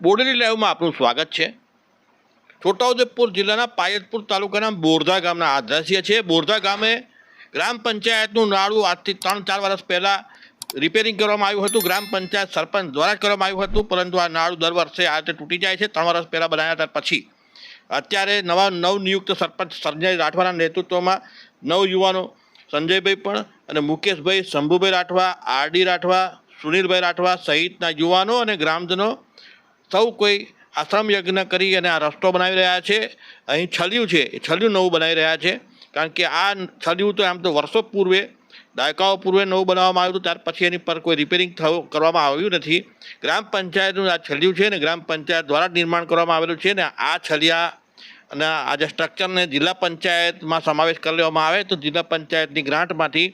બોડેલી લાઈવમાં આપનું સ્વાગત છે. છોટાઉદેપુર જિલ્લાના પાયતપુર તાલુકાના બોરધા ગામના આદ્રશ્ય છે. બોરધા ગામે ગ્રામ પંચાયતનું નાળું આજથી ત્રણ ચાર વર્ષ પહેલાં રિપેરિંગ કરવામાં આવ્યું હતું. ગ્રામ પંચાયત સરપંચ દ્વારા કરવામાં આવ્યું હતું, પરંતુ આ નાળું દર વર્ષે આ રીતે તૂટી જાય છે. ત્રણ વર્ષ પહેલાં બનાવ્યા હતા, પછી અત્યારે નવા નવનિયુક્ત સરપંચ સંજય રાઠવાના નેતૃત્વમાં નવ યુવાનો, સંજયભાઈ પણ અને મુકેશભાઈ, શંભુભાઈ રાઠવા, આરડી રાઠવા, સુનિલભાઈ રાઠવા સહિતના યુવાનો અને ગ્રામજનો સૌ કોઈ આશ્રમ યજ્ઞ કરી અને આ રસ્તો બનાવી રહ્યા છે. અહીં છલિયું છે, એ છલિયું નવું બનાવી રહ્યા છે. કારણ કે આ છલિયું તો આમ તો વર્ષો પૂર્વે, દાયકાઓ પૂર્વે નવું બનાવવામાં આવ્યું હતું, ત્યાર પછી એની પર કોઈ રિપેરિંગ થયું કરવામાં આવ્યું નથી. ગ્રામ પંચાયતનું આ છલિયું છે ને ગ્રામ પંચાયત દ્વારા નિર્માણ કરવામાં આવેલું છે ને આ છલિયા અને આ જે સ્ટ્રક્ચરને જિલ્લા પંચાયતમાં સમાવેશ કરી લેવામાં આવે, તો જિલ્લા પંચાયતની ગ્રાન્ટમાંથી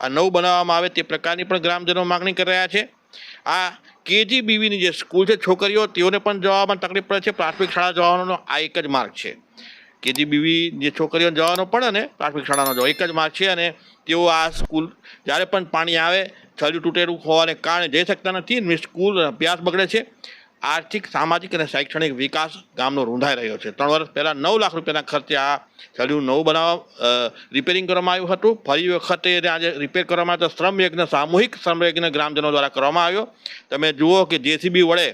આ નવું બનાવવામાં આવે તે પ્રકારની પણ ગ્રામજનો માગણી કરી રહ્યા છે. આ કેજીબીવીની જે સ્કૂલ છે, છોકરીઓ, તેઓને પણ જવામાં તકલીફ પડે છે. પ્રાથમિક શાળા જવાનો આ એક જ માર્ગ છે. કેજીબીવી જે છોકરીઓ જવાનો પડે અને પ્રાથમિક શાળાનો જવા એક જ માર્ગ છે અને તેઓ આ સ્કૂલ જ્યારે પણ પાણી આવે છલિયું તૂટેલું હોવાને કારણે જઈ શકતા નથી સ્કૂલ અભ્યાસ બગડે છે. આર્થિક, સામાજિક અને શૈક્ષણિક વિકાસ ગામનો રૂંધાઈ રહ્યો છે. ત્રણ વર્ષ પહેલાં નવ લાખ રૂપિયાના ખર્ચે આ સળિયું નવું બનાવવા રિપેરિંગ કરવામાં આવ્યું હતું. ફરી વખતે એને આજે રિપેર કરવામાં આવ્યો શ્રમ યજ્ઞ, સામૂહિક શ્રમ યજ્ઞ ગ્રામજનો દ્વારા કરવામાં આવ્યો. તમે જુઓ કે જેસીબી વડે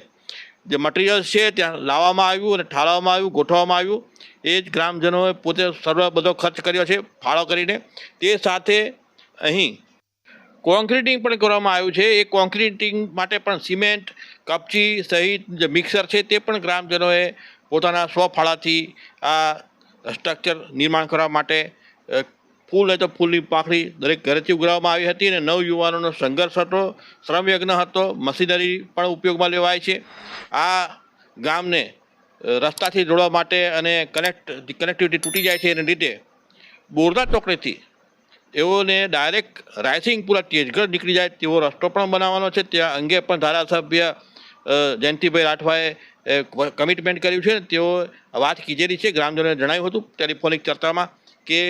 જે મટીરિયલ્સ છે ત્યાં લાવવામાં આવ્યું અને ઠાલવામાં આવ્યું, ગોઠવવામાં આવ્યું. એ જ ગ્રામજનોએ પોતે સર્વ બધો ખર્ચ કર્યો છે, ફાળો કરીને. તે સાથે અહીં કોન્ક્રીટિંગ પણ કરવામાં આવ્યું છે. એ કોન્ક્રીટિંગ માટે પણ સિમેન્ટ, કપચી સહિત જે મિક્સર છે તે પણ ગ્રામજનોએ પોતાના સ્વફાળાથી આ સ્ટ્રક્ચર નિર્માણ કરવા માટે ફૂલ હોય તો ફૂલની પાંખડી દરેક ઘરેથી ઉગાડવામાં આવી હતી અને નવ યુવાનોનો સંઘર્ષ હતો, શ્રમયજ્ઞ હતો, મશીનરી પણ ઉપયોગમાં લેવાય છે. આ ગામને રસ્તાથી જોડવા માટે અને કનેક્ટ, કનેક્ટિવિટી તૂટી જાય છે એને લીધે બોરદા ચોકડીથી તેઓને ડાયરેક્ટ રાયસિંગપુરા તેજગઢ નીકળી જાય તેવો રસ્તો પણ બનાવવાનો છે. ત્યાં અંગે પણ ધારાસભ્ય જયંતિભાઈ રાઠવાએ કમિટમેન્ટ કર્યું છે તેઓ વાત કીધેલી છે. ગ્રામજનોને જણાવ્યું હતું ટેલિફોનિક ચર્ચામાં કે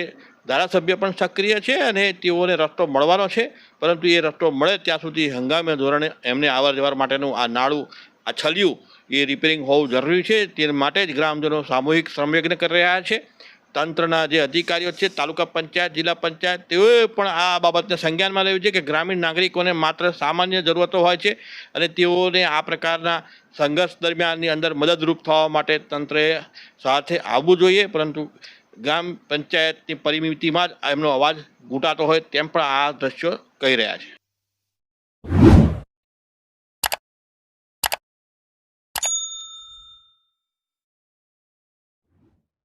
ધારાસભ્ય પણ સક્રિય છે અને તેઓને રસ્તો મળવાનો છે. પરંતુ એ રસ્તો મળે ત્યાં સુધી હંગામે ધોરણે એમને આવર જવર માટેનું આ નાળું, આ છલિયું એ રિપેરિંગ હોવું જરૂરી છે. તે માટે જ ગ્રામજનો સામૂહિક શ્રમયજ્ઞ કરી રહ્યા છે. તંત્રના જે અધિકારીઓ છે, તાલુકા પંચાયત, જિલ્લા પંચાયત, તેઓએ પણ આ બાબતને સંજ્ઞાનમાં લેવું છે કે ગ્રામીણ નાગરિકોને માત્ર સામાન્ય જરૂરતો હોય છે અને તેઓને આ પ્રકારના સંઘર્ષ દરમિયાનની અંદર મદદરૂપ થવા માટે તંત્રએ સાથે આવવું જોઈએ. પરંતુ ગ્રામ પંચાયતની પરિમિતિમાં જ એમનો અવાજ ઘૂંટાતો હોય તેમ પણ આ દ્રશ્યો કહી રહ્યા છે.